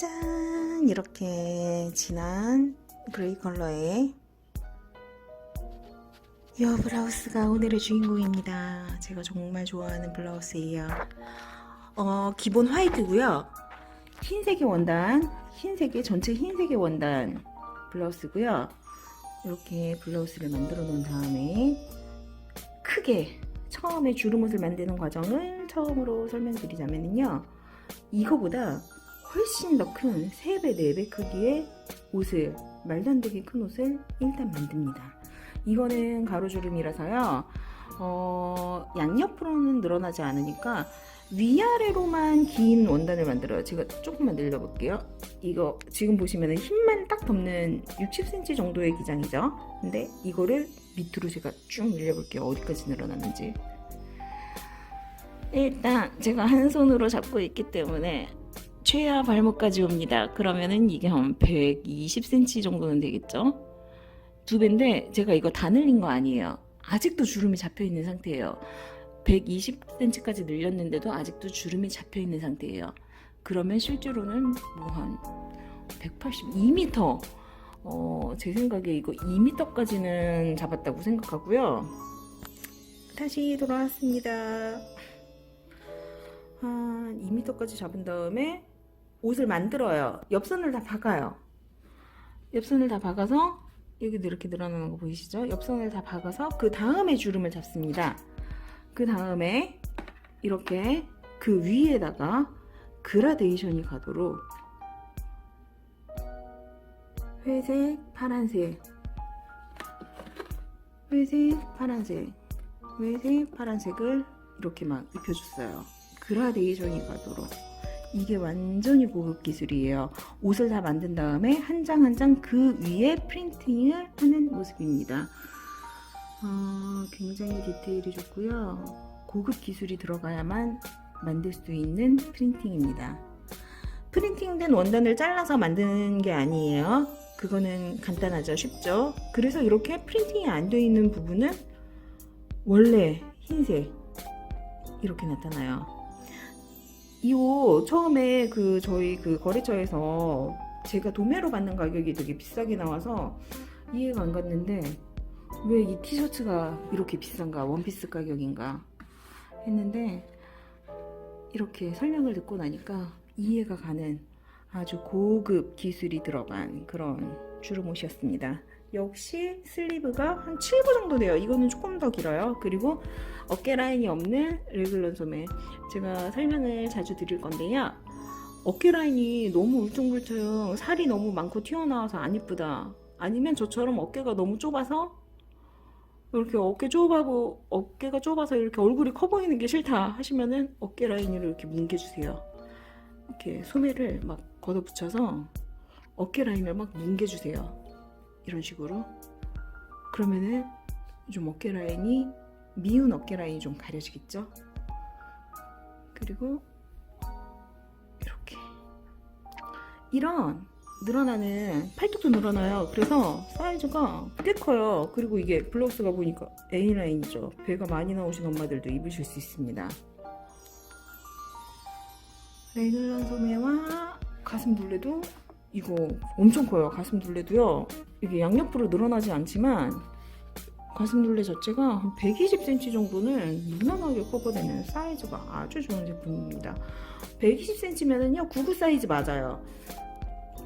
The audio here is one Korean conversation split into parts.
짠 이렇게 진한 그레이 컬러의 이 블라우스가 오늘의 주인공입니다. 제가 정말 좋아하는 블라우스예요. 어, 기본 화이트고요. 흰색의 원단, 흰색의 전체 흰색의 원단 블라우스고요. 이렇게 블라우스를 만들어 놓은 다음에 크게 처음에 주름옷을 만드는 과정을 처음으로 설명드리자면요. 이거보다 훨씬 더 큰 3배, 4배 크기의 옷을 말도 안 되게 큰 옷을 일단 만듭니다. 이거는 가로주름이라서요. 어, 양옆으로는 늘어나지 않으니까 위아래로만 긴 원단을 만들어요. 제가 조금만 늘려볼게요. 이거 지금 보시면 힘만 딱 덮는 60cm 정도의 기장이죠. 근데 이거를 밑으로 제가 쭉 늘려볼게요. 어디까지 늘어났는지. 일단 제가 한 손으로 잡고 있기 때문에 최하 발목까지 옵니다. 그러면은 이게 한 120cm 정도는 되겠죠? 두 배인데 제가 이거 다 늘린 거 아니에요. 아직도 주름이 잡혀 있는 상태예요. 120cm까지 늘렸는데도 아직도 주름이 잡혀 있는 상태예요. 그러면 실제로는 뭐 한 182m 어, 제 생각에 이거 2m까지는 잡았다고 생각하고요. 다시 돌아왔습니다. 한 2m까지 잡은 다음에 옷을 만들어요. 옆선을 다 박아요. 옆선을 다 박아서 여기도 이렇게 늘어나는 거 보이시죠? 옆선을 다 박아서 그 다음에 주름을 잡습니다. 그 다음에 이렇게 그 위에다가 그라데이션이 가도록 회색, 파란색, 회색, 파란색, 회색, 파란색을 이렇게 막 입혀줬어요. 그라데이션이 가도록. 이게 완전히 고급 기술이에요. 옷을 다 만든 다음에 한 장 한 장 그 위에 프린팅을 하는 모습입니다. 어, 굉장히 디테일이 좋고요. 고급 기술이 들어가야만 만들 수 있는 프린팅입니다. 프린팅된 원단을 잘라서 만드는 게 아니에요. 그거는 간단하죠. 쉽죠. 그래서 이렇게 프린팅이 안 되어 있는 부분은 원래 흰색 이렇게 나타나요. 이 옷 처음에 그 저희 그 거래처에서 제가 도매로 받는 가격이 되게 비싸게 나와서 이해가 안 갔는데 왜 이 티셔츠가 이렇게 비싼가 원피스 가격인가 했는데 이렇게 설명을 듣고 나니까 이해가 가는 아주 고급 기술이 들어간 그런 주름옷이었습니다. 역시 슬리브가 한 7부 정도 돼요. 이거는 조금 더 길어요. 그리고 어깨 라인이 없는 레귤런 소매. 제가 설명을 자주 드릴 건데요. 어깨 라인이 너무 울퉁불퉁 살이 너무 많고 튀어나와서 안 이쁘다. 아니면 저처럼 어깨가 너무 좁아서 이렇게 어깨 좁아고 어깨가 좁아서 이렇게 얼굴이 커 보이는 게 싫다 하시면은 어깨 라인을 이렇게 뭉개주세요. 이렇게 소매를 막 걷어붙여서 어깨 라인을 막 뭉개주세요. 이런 식으로 그러면은 좀 어깨 라인이 미운 어깨 라인이 좀 가려지겠죠? 그리고 이렇게 이런 늘어나는 팔뚝도 늘어나요. 그래서 사이즈가 꽤 커요. 그리고 이게 블라우스가 보니까 A 라인이죠. 배가 많이 나오신 엄마들도 입으실 수 있습니다. 레귤런 소매와 가슴 둘레도 이거 엄청 커요. 가슴 둘레도요. 이게 양옆으로 늘어나지 않지만 가슴 둘레 자체가 한 120cm 정도는 무난하게 커버되는 사이즈가 아주 좋은 제품입니다. 120cm면은요, 99 사이즈 맞아요.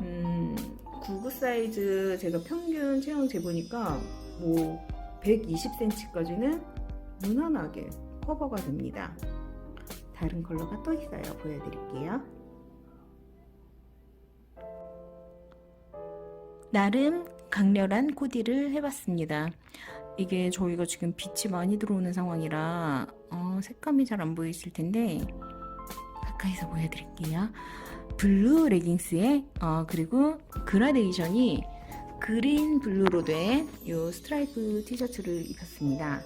음, 99 사이즈 제가 평균 체형 재보니까 뭐 120cm까지는 무난하게 커버가 됩니다. 다른 컬러가 또 있어요. 보여드릴게요. 나름 강렬한 코디를 해봤습니다. 이게 저희가 지금 빛이 많이 들어오는 상황이라 어, 색감이 잘 안 보이실 텐데 가까이서 보여드릴게요. 블루 레깅스에 어, 그리고 그라데이션이 그린 블루로 된 이 스트라이프 티셔츠를 입혔습니다.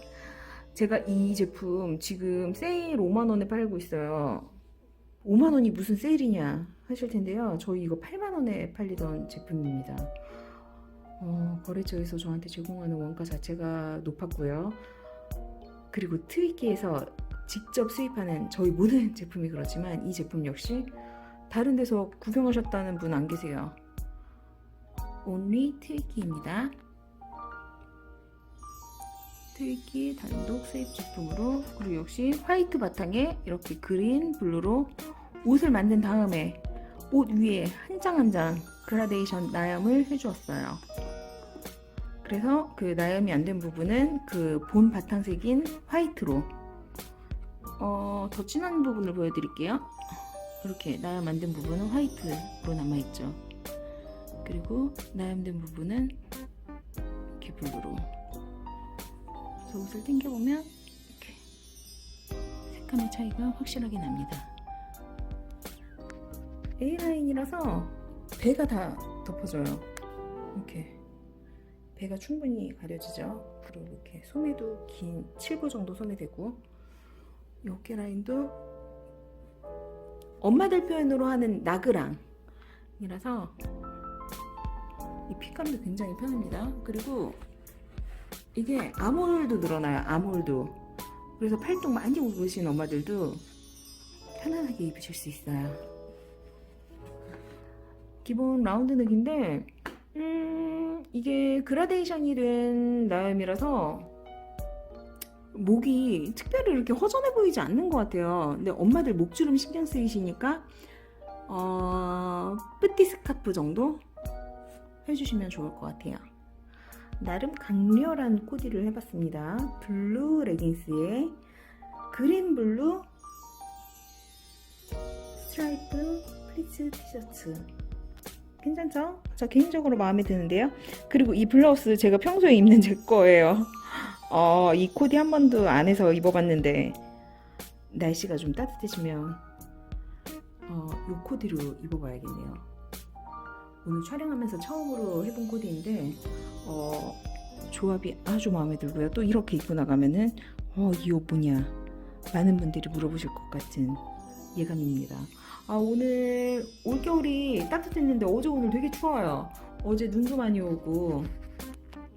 제가 이 제품 지금 세일 5만원에 팔고 있어요. 5만 원이 무슨 세일이냐 하실 텐데요. 저희 이거 8만 원에 팔리던 제품입니다. 어, 거래처에서 저한테 제공하는 원가 자체가 높았고요. 그리고 트위키에서 직접 수입하는 저희 모든 제품이 그렇지만 이 제품 역시 다른 데서 구경하셨다는 분 안 계세요. only 트위키입니다. 트위키 단독 수입 제품으로 그리고 역시 화이트 바탕에 이렇게 그린 블루로 옷을 만든 다음에 옷 위에 한 장 한 장 그라데이션 나염을 해주었어요. 그래서 그 나염이 안 된 부분은 그 본 바탕색인 화이트로 어, 더 진한 부분을 보여드릴게요. 이렇게 나염 안 된 부분은 화이트로 남아있죠. 그리고 나염된 부분은 이렇게 블루로. 그래서 옷을 당겨보면 이렇게 색감의 차이가 확실하게 납니다. A라인이라서 배가 다 덮어져요. 이렇게 배가 충분히 가려지죠. 그리고 이렇게 소매도 긴 7부 정도 소매되고 이 어깨 라인도 엄마들 표현으로 하는 나그랑이라서 이 핏감도 굉장히 편합니다. 그리고 이게 아몰도 늘어나요. 아몰도. 그래서 팔뚝 많이 입으신 엄마들도 편안하게 입으실 수 있어요. 기본 라운드 넥인데 음, 이게 그라데이션이 된 나염이라서 목이 특별히 이렇게 허전해 보이지 않는 것 같아요. 근데 엄마들 목주름 신경 쓰이시니까 어, 뿌띠 스카프 정도 해주시면 좋을 것 같아요. 나름 강렬한 코디를 해봤습니다. 블루 레깅스에 그린 블루 스트라이프 플리츠 티셔츠 괜찮죠? 저 개인적으로 마음에 드는데요. 그리고 이 블라우스 제가 평소에 입는 제 거예요. 어, 이 코디 한 번도 안 해서 입어봤는데 날씨가 좀 따뜻해지면 어, 이 코디로 입어봐야겠네요. 오늘 촬영하면서 처음으로 해본 코디인데 어, 조합이 아주 마음에 들고요. 또 이렇게 입고 나가면은 어, 이 옷 뭐냐 많은 분들이 물어보실 것 같은 예감입니다. 아 오늘 올겨울이 따뜻했는데 어제 오늘 되게 추워요. 어제 눈도 많이 오고